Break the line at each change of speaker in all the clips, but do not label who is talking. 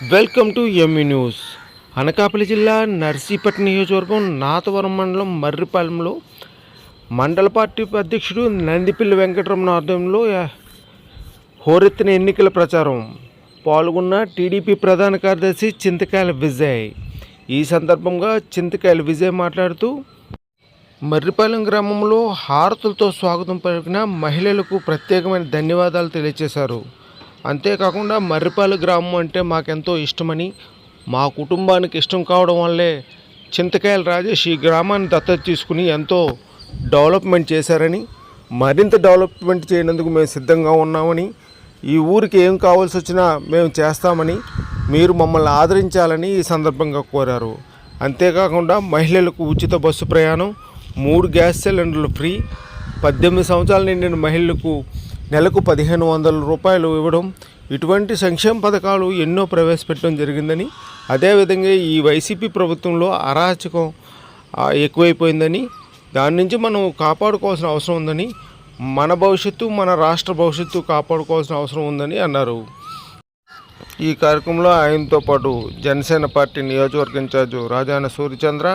Welcome to M E news Anakapalli జిల్లా నర్సీపట్నం నియోజకవర్గం నాతవరం మండలం మర్రిపాలెంలో మండల పార్టీ అధ్యక్షుడు నందిపిల్లి వెంకటరమణ ఆధ్వర్యంలో హోరెత్తిన ఎన్నికల ప్రచారం. పాల్గొన్న టీడీపీ ప్రధాన కార్యదర్శి చింతకాయల విజయ్. ఈ సందర్భంగా చింతకాయల విజయ్ మాట్లాడుతూ మర్రిపాలెం గ్రామంలో హారతులతో స్వాగతం పలికిన మహిళలకు ప్రత్యేకమైన ధన్యవాదాలు తెలియజేశారు. అంతేకాకుండా మర్రిపాలెం గ్రామం అంటే మాకెంతో ఇష్టమని మా కుటుంబానికి ఇష్టం కావడం వల్లే చింతకాయల రాజేష్ ఈ గ్రామాన్ని దత్తత తీసుకుని ఎంతో డెవలప్మెంట్ చేశారని మరింత డెవలప్మెంట్ చేయనందుకు మేము సిద్ధంగా ఉన్నామని ఈ ఊరికి ఏం కావాల్సి వచ్చినా మేము చేస్తామని మీరు మమ్మల్ని ఆదరించాలని ఈ సందర్భంగా కోరారు. అంతేకాకుండా మహిళలకు ఉచిత బస్సు ప్రయాణం మూడు గ్యాస్ సిలిండర్లు ఫ్రీ పద్దెనిమిది సంవత్సరాల నిండిన మహిళలకు నెలకు పదిహేను వందల రూపాయలు ఇవ్వడం ఇటువంటి సంక్షేమ పథకాలు ఎన్నో ప్రవేశపెట్టడం జరిగిందని అదేవిధంగా ఈ వైసీపీ ప్రభుత్వంలో అరాచకం ఎక్కువైపోయిందని దాని నుంచి మనం కాపాడుకోవాల్సిన అవసరం ఉందని మన భవిష్యత్తు మన రాష్ట్ర భవిష్యత్తు కాపాడుకోవాల్సిన అవసరం ఉందని అన్నారు. ఈ కార్యక్రమంలో ఆయనతో పాటు జనసేన పార్టీ నియోజకవర్గ ఇన్ఛార్జు రాజాన సూర్యచంద్ర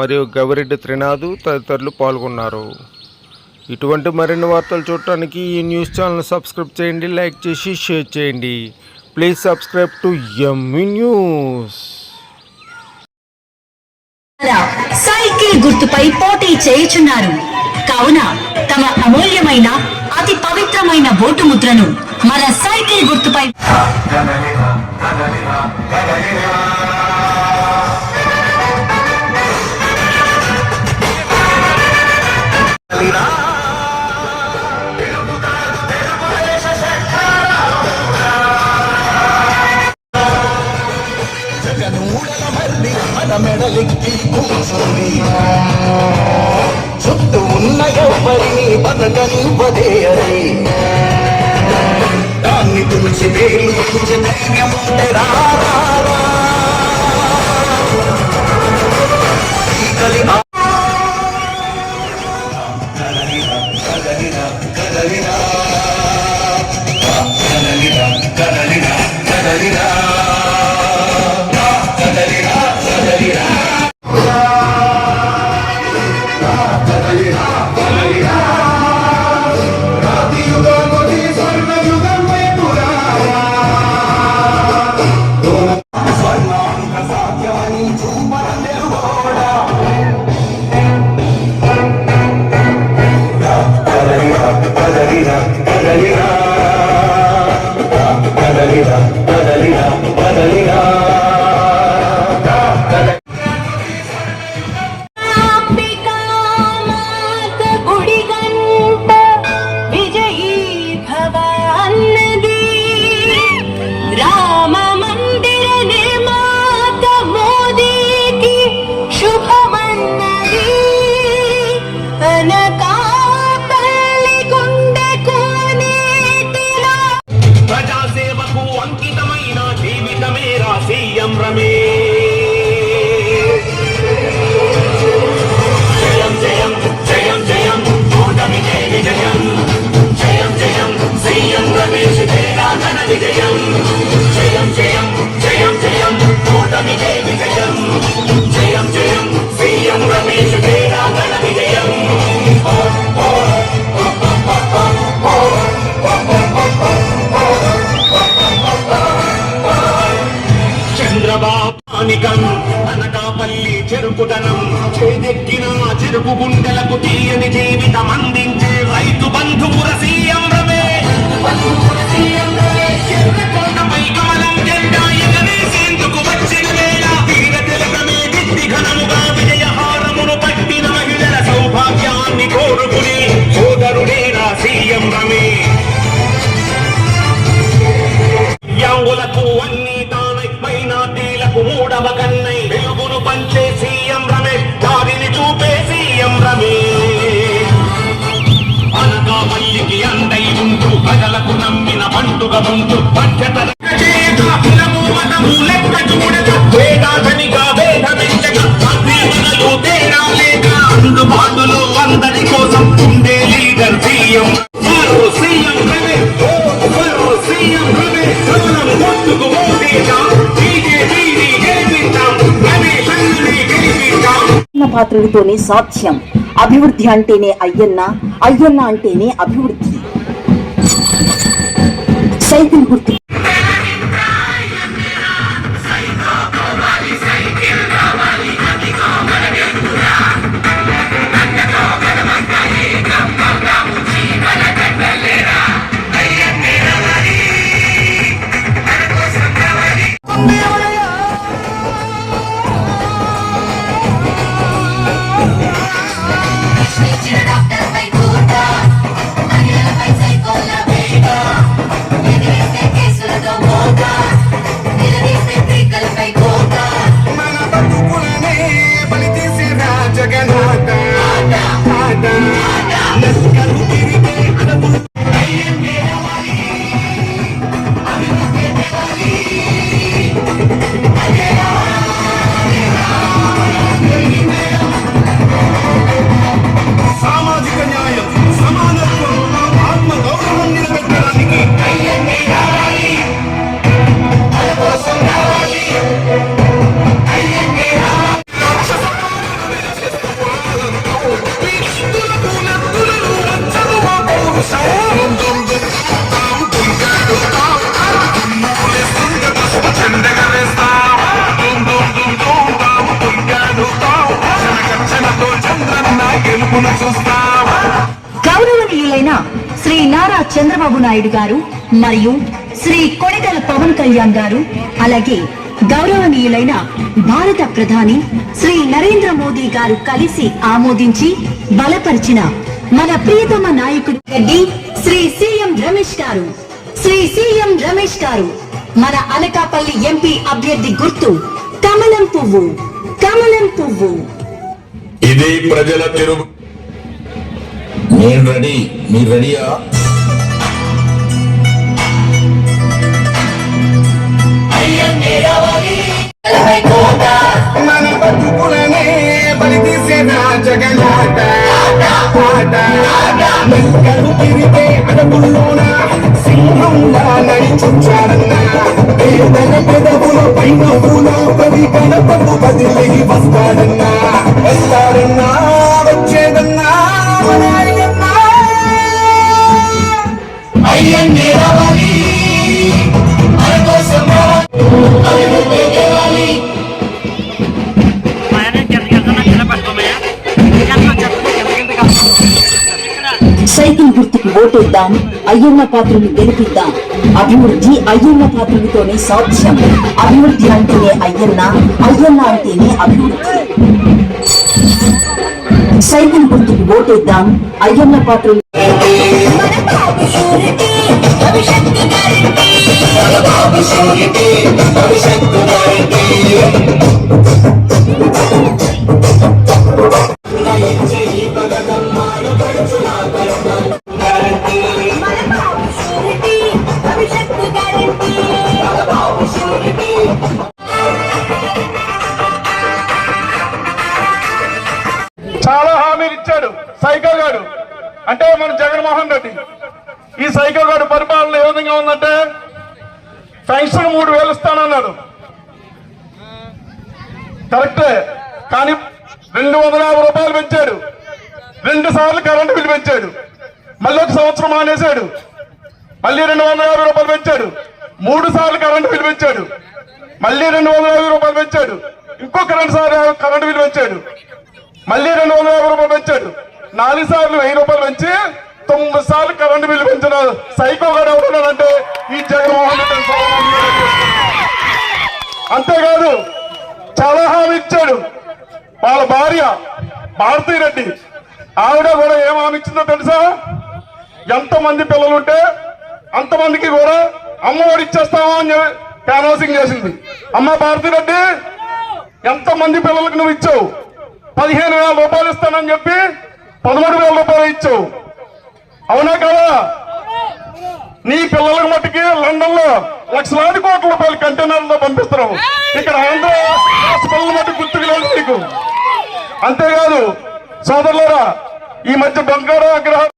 మరియు గవిరెడ్డి త్రినాథు తదితరులు పాల్గొన్నారు. ఇటువంటి మరిన్ని వార్తలు చూడటానికి ఈ న్యూస్ ఛానల్ సబ్స్క్రైబ్ చేయండి లైక్ చేసి షేర్ చేయండి. Please subscribe to M E
news. Cycle గుర్తుపై పోటీ చేయుచున్నారు. కావున తమ అమూల్యమైన అతి పవిత్రమైన ఓటు ముద్రను మన సైకిల్ గుర్తుపై
మన మెడలెక్కి కూర్చుంది చుట్టూ ఉన్న ఎవరిని బతకనివ్వదే అది దాన్ని తులసి వేలు తులసి ధైర్యం ఉంటే కదలిరా, కదలిరా. కదలిరా,
చెరుకుదనం చేదెక్కిన చెరుకు గుండెలకు తీయని జీవితం అందించే
భగవంతు పాత్రుడితోనే సాధ్యం. అభివృద్ధి అంటేనే అయ్యన్న అయ్యన్న అంటేనే అభివృద్ధి. సైకిల్ గుర్తు
గెలుపును చూస్తావా
గౌరవనీయులైన శ్రీ నారా చంద్రబాబు నాయుడు గారు మరియు శ్రీ కొణిదెల పవన్ కళ్యాణ్ గారు అలాగే గౌరవనీయులైన భారత ప్రధాని శ్రీ నరేంద్ర మోదీ గారు కలిసి ఆమోదించి బలపరిచిన మన ప్రియతమ నాయకుడు రెడ్డి శ్రీ సీఎం రమేష్ గారు. శ్రీ సీఎం రమేష్ గారు మన అనకాపల్లి ఎంపీ అభ్యర్థి గుర్తు కమలం పువ్వు కమలం పువ్వు.
ఇది ప్రజల తిరుగు నేను రెడీ మీరు రెడీయా
మన బతుకులనే బలి తీసిన జగన్నాథ ఆట లెక్కలు తిరిగే అడవుల్లోన సింహంలా నడిచొచ్చాడన్న పేదల పెదవుల పైన పది గణపకు బదిలీ వస్తాడన్నా వస్తాడన్నా వచ్చేదన్నా
సైకిల్ గుర్తుకు ఓటేద్దాం అయ్యన్న పాత్రను గెలిపిద్దాం. అభివృద్ధి అయ్యన్న పాత్రలతోనే సాధ్యం. అభివృద్ధి అంటేనే అయ్యన్న అయ్యన్న అంటేనే అభివృద్ధి. సైకిల్ గుర్తుకు ఓటేద్దాం అయ్యన్న పాత్రలు
భవిష్యత్తు గ్యారంటీ
చాలా హామీలు ఇచ్చాడు సైకో గారు అంటే మన జగన్మోహన్ రెడ్డి ఈ సైకో గారి పరిపాలన ఏ విధంగా ఉందంటే పెన్షన్ మూడు వేలు ఇస్తానన్నాడు. కరెక్టే కానీ రెండు వందల యాభై రూపాయలు పెంచాడు. రెండు సార్లు కరెంటు బిల్లు పెంచాడు. మళ్ళీ ఒక సంవత్సరం మానేశాడు. మళ్ళీ రెండు వందల యాభై రూపాయలు పెంచాడు. మూడు సార్లు కరెంటు బిల్లు పెంచాడు. మళ్ళీ రెండు వందల యాభై రూపాయలు పెంచాడు. ఇంకొక రెండు సార్లు కరెంటు బిల్లు పెంచాడు. మళ్ళీ రెండు వందల యాభై రూపాయలు పెంచాడు. నాలుగు సార్లు వెయ్యి రూపాయలు పెంచి తొమ్మిది సార్లు కరెంటు బిల్లు పెంచిన సైకో గారు ఎవరున్నాడంటే ఈ జగన్మోహన్ రెడ్డి అంతేకాదు చాలా హామీ ఇచ్చాడు. వాళ్ళ భార్య భారతీ రెడ్డి. ఆవిడ కూడా ఏం హామీ ఇచ్చిందో తెలుసా? ఎంతమంది పిల్లలు ఉంటే అంతమందికి కూడా అమ్మఒడి ఇచ్చేస్తావా అని చెప్పి చేసింది. అమ్మ భారతీ రెడ్డి ఎంతమంది పిల్లలకు నువ్వు ఇచ్చావు? పదిహేను వేల రూపాయలు ఇస్తానని చెప్పి పదమూడు వేల రూపాయలు ఇచ్చావు. అవునా కదా? నీ పిల్లలకు మట్టుకి లండన్లో లక్షలాది కోట్ల రూపాయలు కంటైనర్లో పంపిస్తున్నావు. ఇక్కడ ఆంధ్ర హాస్పిటల్ పిల్లల మట్టుకు గుర్తుకు లేదు నీకు. అంతేకాదు సోదరులరా ఈ మధ్య బంగారు విగ్రహం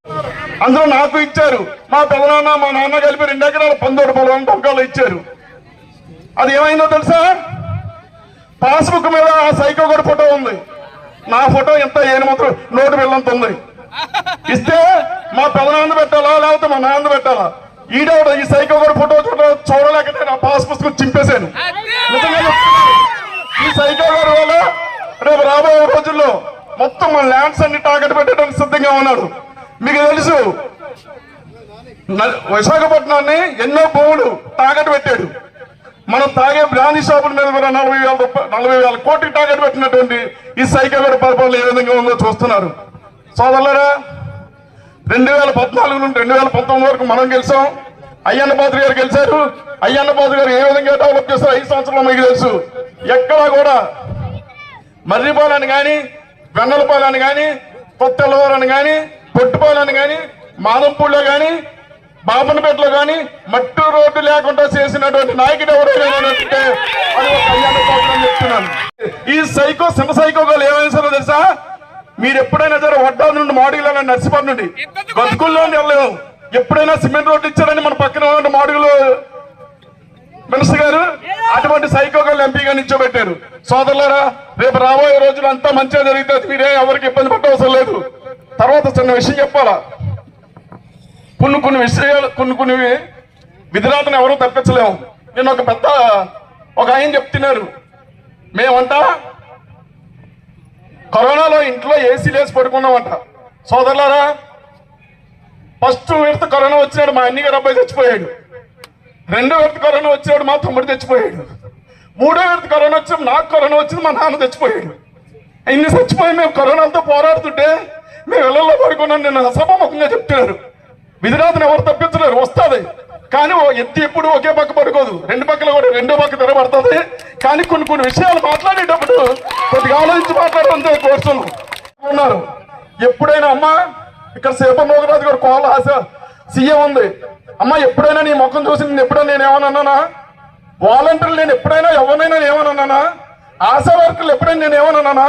అందరూ నాకు ఇచ్చారు. మా పెదనాన్న మా నాన్న కలిపి రెండు ఎకరాల పంతొమ్మిది పొలం బంగాలు ఇచ్చారు. అది ఏమైందో తెలుసా? పాస్బుక్ మీద ఆ సైకో కూడా ఫోటో ఉంది. నా ఫోటో ఎంత ఏనుమతులు నోటు వెళ్ళంత ఉంది ఇస్తే మా పెదనాన్న పెట్టాలా లేకపోతే మా నాన్న పెట్టాలా? ఈడ ఈ సైకో గారి ఫోటో చూడ చూడలేక నేను ఆ పాస్ పుస్తకం చింపేశాను. ఈ సైకో గారి వల్ల రేపు రాబోయే రోజుల్లో మొత్తం మన ల్యాండ్స్ అన్ని టార్గెట్ పెట్టడానికి సిద్ధంగా ఉన్నాడు మీకు తెలుసు విశాఖపట్నాన్ని ఎన్నో భూములు టార్గెట్ పెట్టాడు. మనం తాగే బ్రాందీ షాపుల మీద కూడా నలభై వేల రూపాయలు నలభై వేల కోటి టార్గెట్ పెట్టినటువంటి ఈ సైకిల్ గారి పరిపాలన ఏ విధంగా ఉందో చూస్తున్నారు. సోదరులరా రెండు వేల పద్నాలుగు నుండి రెండు వేల పంతొమ్మిది వరకు మనం గెలిచాం. అయ్యన్న పాత్ర గారు గెలిచారు. అయ్యన్న పాత్ర గారు ఏ విధంగా డెవలప్ చేస్తారు ఐదు సంవత్సరాలు మీకు తెలుసు. ఎక్కడా కూడా మర్రిపాలని కానీ వెన్నలపాలని కానీ కొత్తలవారని కానీ పొట్టుపాలని కానీ మాదంపూడిలో కానీ బాపనపేటలో కానీ మట్టి రోడ్డు లేకుండా చేసినటువంటి నాయకుడు ఎవరైనా అంటే అది ఒక అయ్యన్న పాత్ర అని చెప్తున్నాను. ఈ సైకో చిన్న సైకో గారు ఏమైనా తెలుసా? మీరు ఎప్పుడైనా సరే వడ్డా నుండి మాడుగుల నర్సిపర్ నుండి బతుకుల్లో వెళ్ళలేము ఎప్పుడైనా సిమెంట్ రోడ్డు ఇచ్చారని మన పక్కన ఉన్న మాడుగులు మినిస్టర్ గారు? అటువంటి సైకోగాళ్ళు ఎంపీగా నిల్చోబెట్టారు. సోదరులారా రేపు రాబోయే రోజులు అంతా మంచిగా జరిగితే మీరే ఎవరికి ఇబ్బంది పట్టవసరం లేదు. తర్వాత చిన్న విషయం చెప్పాలా? కొన్ని కొన్ని విషయాలు కొన్ని కొన్ని విధురాతను ఎవరూ తప్పించలేము. నేను ఒక పెద్ద ఒక ఆయన చెప్తున్నారు. మేమంట కరోనాలో ఇంట్లో ఏసీ లేసి పడుకున్నామంట. సోదరులారా ఫస్ట్ విడత కరోనా వచ్చినాడు మా అన్ని గారు అబ్బాయి చచ్చిపోయాడు. రెండో విడత కరోనా వచ్చినాడు మా తమ్ముడు చచ్చిపోయాడు. మూడో విడత కరోనా వచ్చినప్పుడు నాకు కరోనా వచ్చింది మా నాన్న చచ్చిపోయాడు. ఇన్ని చచ్చిపోయి మేము కరోనాతో పోరాడుతుంటే మేము ఇళ్ళలో పడుకున్నాం నేను అసభముఖంగా చెప్తున్నారు విధిరాతను ఎవరు తప్పించలేరు వస్తుంది. కానీ ఎత్తి ఎప్పుడు ఒకే పక్క పడుకోదు. రెండు పక్కల కూడా రెండో పక్క తెరబడుతుంది కానీ కొన్ని కొన్ని విషయాలు మాట్లాడేటప్పుడు కొద్దిగా ఆలోచించి మాట్లాడడంతో కోరుతున్నాం ఉన్నారు. ఎప్పుడైనా అమ్మా ఇక్కడ సేప మోగరాజు గారు కోళ్ళ ఆశ సీఎం ఉంది. అమ్మా ఎప్పుడైనా నీ ముఖం చూసి నేను ఎప్పుడైనా నేను ఏమన్నానా వాలంటీర్లు నేను ఎప్పుడైనా ఎవరినైనా ఏమన్నానా ఆశా వర్కర్లు ఎప్పుడైనా నేను ఏమన్నానా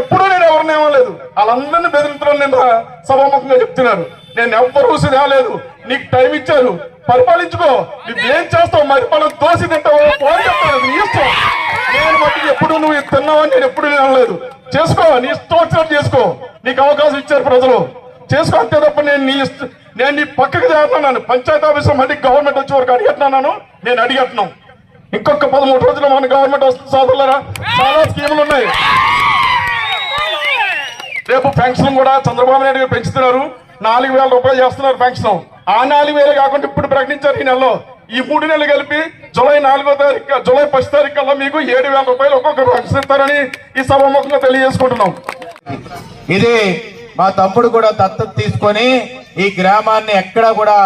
ఎప్పుడూ నేను ఎవరిని ఏమలేదు వాళ్ళందరినీ బెదిరించడం నేను సభాముఖంగా చెప్తున్నారు. నేను ఎవ్వరూ రాలేదు. నీకు టైం ఇచ్చారు పరిపాలించుకో. నువ్వేం ఏం చేస్తావు మనం దోసి తింటావు? పోయి చెప్తాను. నీ ఇష్టం. నేను మట్టుకు ఎప్పుడు నువ్వు తిన్నావని నేను ఎప్పుడు వినలేదు. చేసుకో. నీ ఇష్టం వచ్చినట్టు చేసుకో. నీకు అవకాశం ఇచ్చారు ప్రజలు. చేసుకో అంతే తప్ప నేను నీ ఇష్ట నేను నీ పక్కకి చేస్తున్నాను పంచాయతీ ఆఫీస్ మళ్ళీ గవర్నమెంట్ వచ్చే వరకు అడిగెట్టినాను నేను అడిగెట్టినాం ఇంకొక పదమూడు రోజులు మన గవర్నమెంట్ వస్తుంది సోదరులరా చాలా స్కీములు ఉన్నాయి. రేపు పెన్షన్ కూడా చంద్రబాబు నాయుడు గారు పెంచుతున్నారు. నాలుగు వేల రూపాయలు చేస్తున్నారు పెన్షన్. ఆ నాలుగు వేలు కాకుండా ఇప్పుడు ప్రకటించారు ఈ నెలలో. ఈ మూడు నెలలు కలిపి జూలై నాలుగో తారీఖు జూలై పది తారీఖు కల్లా మీకు ఏడు వేల రూపాయలు ఒక్కొక్కరు రక్షిస్తారని ఇస్తారని ఈ సభాముఖంగా తెలియజేసుకుంటున్నాం.
ఇది మా తమ్ముడు కూడా దత్తత తీసుకొని ఈ గ్రామాన్ని ఎక్కడా కూడా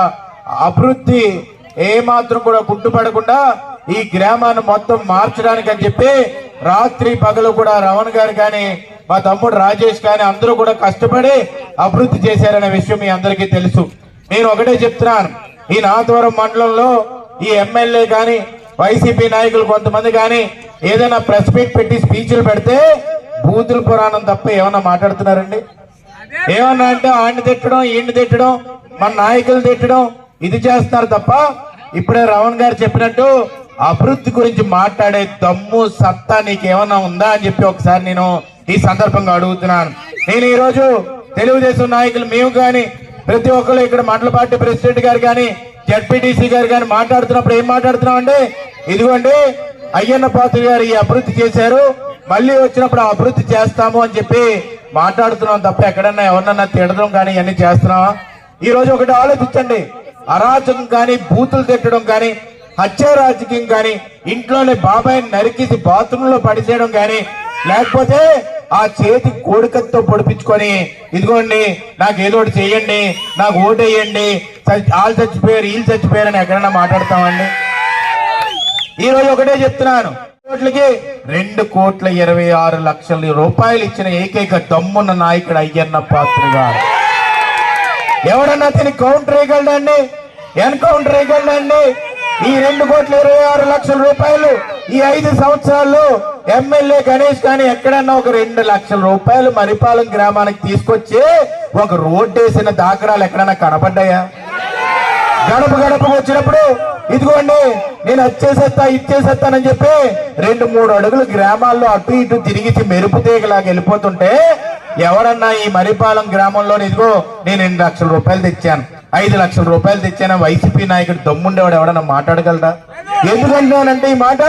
అభివృద్ధి ఏమాత్రం కూడా గుడ్డుపడకుండా ఈ గ్రామాన్ని మొత్తం మార్చడానికి అని చెప్పి రాత్రి పగలు కూడా రమణ్ గారు కానీ మా తమ్ముడు రాజేష్ కానీ అందరూ కూడా కష్టపడి అభివృద్ధి చేశారనే విషయం మీ అందరికీ తెలుసు. నేను ఒకటే చెప్తున్నాను. ఈ నాథవరం మండలంలో ఈ ఎమ్మెల్యే కానీ వైసీపీ నాయకులు కొంతమంది కానీ ఏదైనా ప్రెస్ మీట్ పెట్టి స్పీచ్లు పెడితే బూతుల పురాణం తప్ప ఏమన్నా మాట్లాడుతున్నారండి? ఏమన్నా అంటే ఆయన్ని తిట్టడం ఈయన్ని తిట్టడం మన నాయకులు తిట్టడం ఇది చేస్తున్నారు తప్ప ఇప్పుడే రమణ్ గారు చెప్పినట్టు అభివృద్ధి గురించి మాట్లాడే దమ్ము సత్తా నీకేమన్నా ఉందా అని చెప్పి ఒకసారి నేను ఈ సందర్భంగా అడుగుతున్నాను. నేను ఈరోజు తెలుగుదేశం నాయకులు మేము కానీ ప్రతి ఒక్కరు ఇక్కడ మండల పార్టీ ప్రెసిడెంట్ గారు కానీ జడ్పీటీసీ గారు కానీ మాట్లాడుతున్నప్పుడు ఏం మాట్లాడుతున్నాం అంటే ఇదిగోండి అయ్యన్న పాత్ర గారు ఈ అభివృద్ధి చేశారు మళ్ళీ వచ్చినప్పుడు అభివృద్ధి చేస్తాము అని చెప్పి మాట్లాడుతున్నాం తప్ప ఎక్కడన్నా ఎవరినన్నా తిడడం కానీ ఇవన్నీ చేస్తున్నావా? ఈ రోజు ఒకటి ఆలోచించండి. అరాచకం కానీ బూతులు తిట్టడం కానీ హత్య రాజకీయం కానీ ఇంట్లోనే బాబాయ్ నరికిసి బాత్రూంలో పడిచేయడం కానీ లేకపోతే ఆ చేతి కోడికత్తో పొడిపించుకొని ఇదిగోండి నాకు ఏదో ఒకటి చేయండి నాకు ఓటేయండి చచ్చి- వాళ్ళు చచ్చిపోయారు వీళ్ళు చచ్చిపోయారు అని ఎక్కడన్నా మాట్లాడతామండి? ఈ రోజు ఒకటే చెప్తున్నాను. కోట్లకి రెండు కోట్ల ఇరవై ఆరు లక్షల రూపాయలు ఇచ్చిన ఏకైక దమ్మున్న నాయకుడు అయ్యన్న పాత్ర గారు. ఎవడన్నా తిని కౌంటర్ వేయగలడండి? ఎన్కౌంటర్ వేయగలడండి? ఈ రెండు కోట్ల ఇరవై ఆరు లక్షల రూపాయలు ఈ ఐదు సంవత్సరాల్లో ఎమ్మెల్యే గణేష్ కానీ ఎక్కడన్నా ఒక రెండు లక్షల రూపాయలు మరిపాలెం గ్రామానికి తీసుకొచ్చి ఒక రోడ్డు వేసిన దాఖరాలు ఎక్కడన్నా కనపడ్డాయా? గడప గడపకు వచ్చినప్పుడు ఇదిగోండి నేను వచ్చేసేస్తా ఇచ్చేసేస్తానని చెప్పి రెండు మూడు అడుగులు గ్రామాల్లో అటు ఇటు తిరిగి మెరుపు తీగలాగా వెళ్ళిపోతుంటే ఎవరన్నా ఈ మరిపాలెం గ్రామంలో ఇదిగో నేను రెండు లక్షల రూపాయలు తెచ్చాను. ఐదు లక్షల రూపాయలు తెచ్చాను. వైసీపీ నాయకుడు దమ్ముండేవాడు ఎవడన్నా మాట్లాడగలరా ఎందుకంటున్నానంటే ఈ మాట?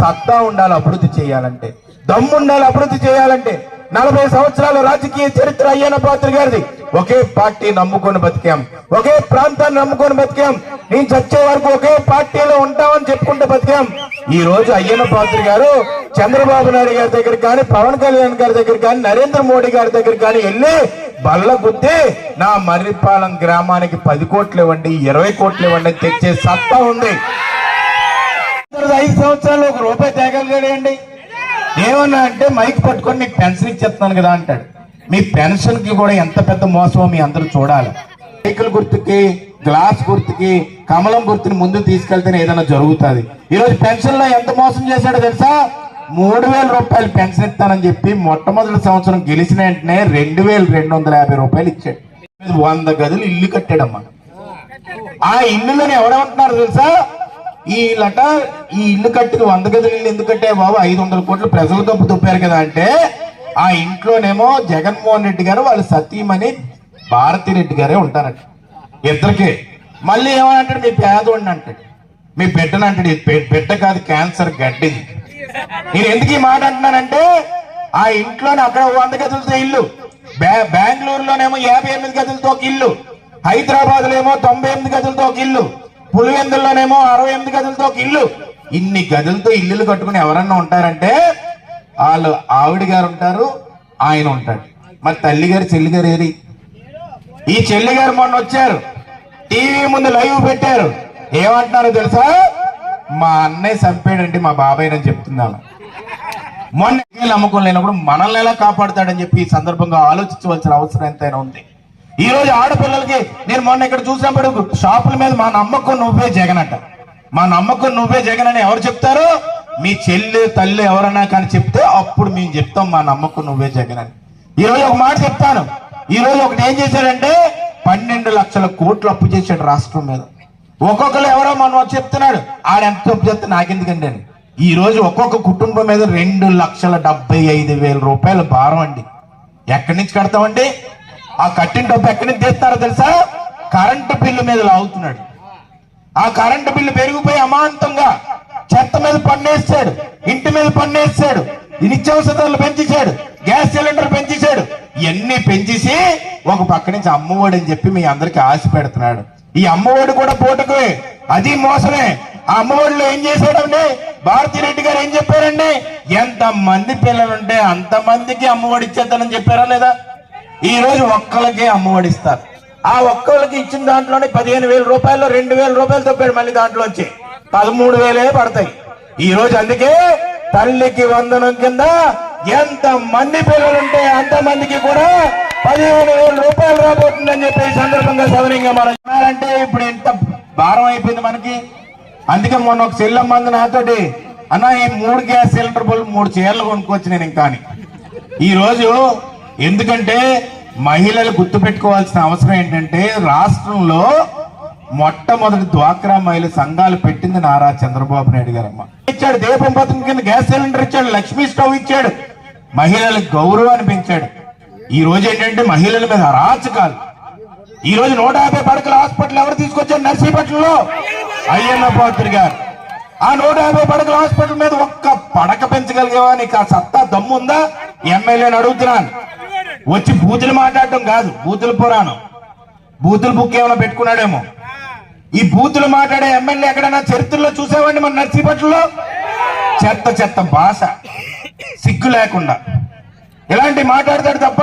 సత్తా ఉండాలి అభివృద్ధి చేయాలంటే. దమ్ము ఉండాలి అభివృద్ధి చేయాలంటే. నలభై సంవత్సరాల రాజకీయ చరిత్ర అయ్యన్న పాత్ర గారిది. ఒకే పార్టీ నమ్ముకొని బతికాం. ఒకే ప్రాంతాన్ని నమ్ముకొని బతికాం. నేను చచ్చే వరకు ఒకే పార్టీలో ఉంటామని చెప్పుకుంటూ బతికాం. ఈ రోజు అయ్యన్న పాత్ర గారు చంద్రబాబు నాయుడు గారి దగ్గర కానీ పవన్ కళ్యాణ్ గారి దగ్గర కానీ నరేంద్ర మోడీ గారి దగ్గర కానీ వెళ్ళి బల్ల గుద్ది నా మర్రిపాలెం గ్రామానికి పది కోట్లు ఇవ్వండి ఇరవై కోట్లు ఇవ్వండి తెచ్చే సత్తా ఉంది. ఐదు సంవత్సరాలు ఒక రూపాయి తేగలిగాడండి ఏమన్నా అంటే మైక్ పట్టుకొని నీకు పెన్షన్ ఇచ్చేస్తున్నాను కదా అంటాడు. మీ పెన్షన్కి కూడా ఎంత పెద్ద మోసమో మీ అందరూ చూడాలి. సైకిల్ గుర్తుకి గ్లాస్ గుర్తుకి కమలం గుర్తుని ముందు తీసుకెళ్తేనే ఏదైనా జరుగుతుంది. ఈరోజు పెన్షన్లో ఎంత మోసం చేశాడో తెలుసా? మూడు వేల రూపాయలు పెన్షన్ ఇస్తానని చెప్పి మొట్టమొదటి సంవత్సరం గెలిచిన వెంటనే రెండు వేల రెండు వందల యాభై రూపాయలు ఇచ్చాడు. వంద గదులు ఇల్లు కట్టాడమ్మా. ఆ ఇల్లులోనే ఎవడమంటున్నారు తెలుసా? ఈ లట ఈ ఇల్లు కట్టిన వంద గదులు ఇల్లు ఎందుకు కట్టే బాబు? ఐదు వందల కోట్లు ప్రజలు కప్పు తప్పారు కదా అంటే ఆ ఇంట్లోనేమో జగన్మోహన్ రెడ్డి గారు వాళ్ళ సతీమణి భారతి రెడ్డి గారే ఉంటారట. ఇద్దరికి. మళ్ళీ ఏమంటాడు మీ పేదోడిని అంటాడు. మీ బిడ్డను అంటాడు. ఇది బిడ్డ కాదు క్యాన్సర్ గడ్డిది. నేను ఎందుకు ఈ మాట అంటున్నానంటే ఆ ఇంట్లోనే అక్కడ వంద గదులతో ఇల్లు. బెంగళూరులోనేమో యాభై ఎనిమిది గదులతో ఒక ఇల్లు. హైదరాబాద్లో ఏమో తొంభై ఎనిమిది గదులతో ఒక ఇల్లు. పులివెందుల్లోనేమో అరవై ఎనిమిది గదులతో ఒక ఇల్లు. ఇన్ని గదులతో ఇల్లులు కట్టుకుని ఎవరన్నా ఉంటారంటే వాళ్ళు ఆవిడ గారు ఉంటారు ఆయన ఉంటాడు. మరి తల్లి గారు చెల్లి గారు ఏరి ఈ చెల్లి గారు మొన్న వచ్చారు. టీవీ ముందు లైవ్ పెట్టారు. ఏమంటున్నారో తెలుసా? మా అన్నయ్య చంపాడంటే మా బాబాయ్ అని చెప్తున్నాను. మొన్న నమ్మకం లేనప్పుడు మనల్ని ఎలా కాపాడుతాడని చెప్పి ఈ సందర్భంగా ఆలోచించవలసిన అవసరం ఎంతైనా ఉంది. ఈ రోజు ఆడపిల్లలకి నేను మొన్న ఇక్కడ చూసినప్పుడు షాపుల మీద మా నమ్మకం నువ్వే జగన్ అంట మా నమ్మకం నువ్వే జగన్ అని ఎవరు చెప్తారు? మీ చెల్లి తల్లి ఎవరన్నా కానీ చెప్తే అప్పుడు మేము చెప్తాం మా నమ్మకం నువ్వే జగన్ అని. ఈ రోజు ఒక మాట చెప్తాను. ఈ రోజు ఒకటి ఏం చేశాడంటే పన్నెండు లక్షల కోట్లు అప్పు చేశాడు రాష్ట్రం మీద. ఒక్కొక్కరు ఎవరో మనం చెప్తున్నాడు ఆడ ఎంత అప్పు చెప్తే నాకెందుకండి అని. ఈ రోజు ఒక్కొక్క కుటుంబం మీద రెండు లక్షల డెబ్బై ఐదు వేల రూపాయల భారం అండి. ఎక్కడి నుంచి కడతామండి? ఆ కట్టిన డబ్బు ఎక్కడి నుంచి తీస్తారో తెలుసా? కరెంటు బిల్లు మీద లాగుతున్నాడు. ఆ కరెంటు బిల్లు పెరిగిపోయి అమాంతంగా చెత్త మీద పన్నేస్తాడు ఇంటి మీద పన్నేస్తాడు ఈ నిత్యావసర ధరలు పెంచేశాడు గ్యాస్ సిలిండర్ పెంచేశాడు ఇవన్నీ పెంచేసి ఒక పక్క నుంచి అమ్మఒడి అని చెప్పి మీ అందరికి ఆశ పెడుతున్నాడు. ఈ అమ్మఒడి కూడా పూటకు అది మోసమే. ఆ అమ్మఒడిలో ఏం చేశాడండి? భారతిరెడ్డి గారు ఏం చెప్పారండి? ఎంత మంది పిల్లలుంటే అంత మందికి అమ్మఒడి ఇచ్చేద్దానని చెప్పారా లేదా? ఈ రోజు ఒక్కలకే అమ్మఒడిస్తారు ఆ ఒక్కళ్ళకి ఇచ్చిన దాంట్లోనే పదిహేను వేల రూపాయలు రెండు వేల రూపాయలు తప్పాడు మళ్ళీ దాంట్లోంచి. పదమూడు వేలే పడతాయి. ఈ రోజు అందుకే తల్లికి వందనం కింద ఎంత మంది పిల్లలుంటే అంత మందికి కూడా పదిహేను వేల రూపాయలు రాబోతుందని చెప్పి ఈ సందర్భంగా సదనంగా మనం అంటే ఇప్పుడు ఎంత భారం అయిపోయింది మనకి. అందుకే మొన్న ఒక చెల్లమ్మంది నాతోటి అన్న ఈ మూడు గ్యాస్ సిలిండర్ బుల్ మూడు చీరలు కొనుక్కొచ్చి నేను ఇంకా అని ఈ రోజు ఎందుకంటే మహిళలు గుర్తుపెట్టుకోవాల్సిన అవసరం ఏంటంటే రాష్ట్రంలో మొట్టమొదటి ద్వాక్రా మహిళ సంఘాలు పెట్టింది నారా చంద్రబాబు నాయుడు గారమ్మ. ఇచ్చాడు దీపం పథకం కింద గ్యాస్ సిలిండర్ ఇచ్చాడు లక్ష్మీ స్టవ్ ఇచ్చాడు. మహిళలకు గౌరవాన్ని పెంచాడు ఈ రోజు ఏంటంటే మహిళల మీద అరాచకాలు. ఈ రోజు నూట యాభై పడకల హాస్పిటల్ ఎవరు తీసుకొచ్చారు నర్సీపట్నంలో? అయ్యన్న పాత్రి గారు. ఆ నూట యాభై పడకల హాస్పిటల్ మీద ఒక్క పడక పెంచగలిగేవా నీకు ఆ సత్తా దమ్ముందా? ఎమ్మెల్యేని అడుగుతున్నాను. వచ్చి బూతులు మాట్లాడటం కాదు బూతుల పురాణం. బూతుల బుక్ ఏమైనా పెట్టుకున్నాడేమో? ఈ బూతులు మాట్లాడే ఎమ్మెల్యే ఎక్కడైనా చరిత్రలో చూసావండి మన నర్సీపట్లలో చెత్త చెత్త భాష సిగ్గు లేకుండా. ఇలాంటి మాట్లాడతాడు తప్ప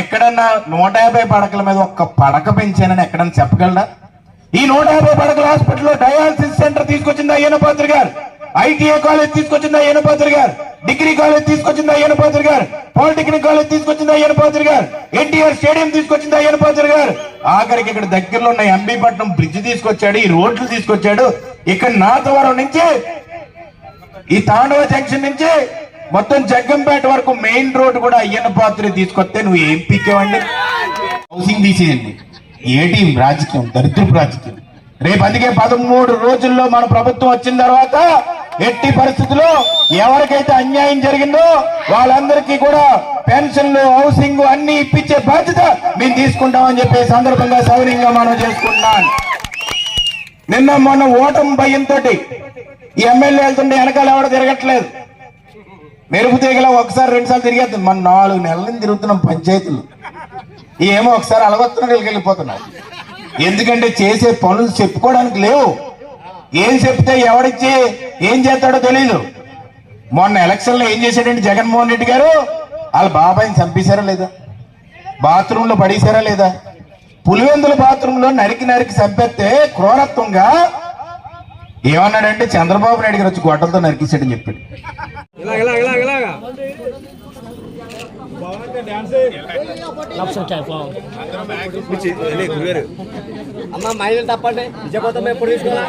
ఎక్కడన్నా నూట యాభై పడకల మీద ఒక్క పడక పెంచానని ఎక్కడన్నా చెప్పగలరా ఈ నూట యాభై పడకల హాస్పిటల్లో డయాలసిస్ సెంటర్ తీసుకొచ్చింది అయ్యన పాత్ర గారు ఐటీఐ కాలేజ్ తీసుకొచ్చింది ఏనపాత్రి గారు? డిగ్రీ కాలేజ్ తీసుకొచ్చింది ఏనపాత్రి గారు? పాలిటెక్నిక్ కాలేజ్ తీసుకొచ్చిందా ఏనపాత్రి గారు? ఎన్టీఆర్ స్టేడియం తీసుకొచ్చింది ఏనపాత్రి గారు? ఆఖరికి ఇక్కడ దగ్గరలో ఉన్న ఎంబీపట్నం బ్రిడ్జ్ తీసుకొచ్చాడు ఈ రోడ్లు తీసుకొచ్చాడు. ఇక్కడ నాతవరం నుంచి ఈ తాండవ జంక్షన్ నుంచి మొత్తం జగ్గంపేట వరకు మెయిన్ రోడ్ కూడా అయ్యన్న పాత్ర తీసుకొస్తే నువ్వు ఏం పీకేవండి హౌసింగ్ తీసేయండి. ఏటి రాజకీయం దరిద్రపు రాజకీయం. రేపు అందుకే పదమూడు రోజుల్లో మన ప్రభుత్వం వచ్చిన తర్వాత ఎట్టి పరిస్థితుల్లో ఎవరికైతే అన్యాయం జరిగిందో వాళ్ళందరికీ కూడా పెన్షన్లు హౌసింగ్ అన్ని ఇప్పించే బాధ్యత మేము తీసుకుంటామని చెప్పే సందర్భంగా సౌర్యంగా మనం చేసుకుంటున్నాను నిన్న మొన్న ఓటమి భయంతో ఈ ఎమ్మెల్యే వెళ్తుంటే వెనకాల ఎవడ తిరగట్లేదు. మెరుపు తీగలా ఒకసారి రెండు సార్లు తిరిగేస్తుంది మన నాలుగు నెలలు తిరుగుతున్నాం పంచాయతీలు. ఏమో ఒకసారి అలవత్తున్న వీళ్ళకి వెళ్ళిపోతున్నారు ఎందుకంటే చేసే పనులు చెప్పుకోవడానికి లేవు. ఏం చెప్తే ఎవడిచ్చి ఏం చేస్తాడో తెలియదు మొన్న ఎలక్షన్లో ఏం చేశాడంటే జగన్మోహన్ రెడ్డి గారు? వాళ్ళ బాబాయిని చంపేశారా లేదా? బాత్రూమ్లో పడేశారా లేదా? పులివెందుల బాత్రూమ్లో నరికి నరికి చంపేస్తే క్రూరత్వంగా ఏమన్నాడంటే చంద్రబాబు నాయుడు గారు వచ్చి గొడ్డలతో నరికేశాడని చెప్పాడు.
అమ్మ మహిళలు తప్పండి. విజయపోతాం ఎప్పుడు తీసుకున్నా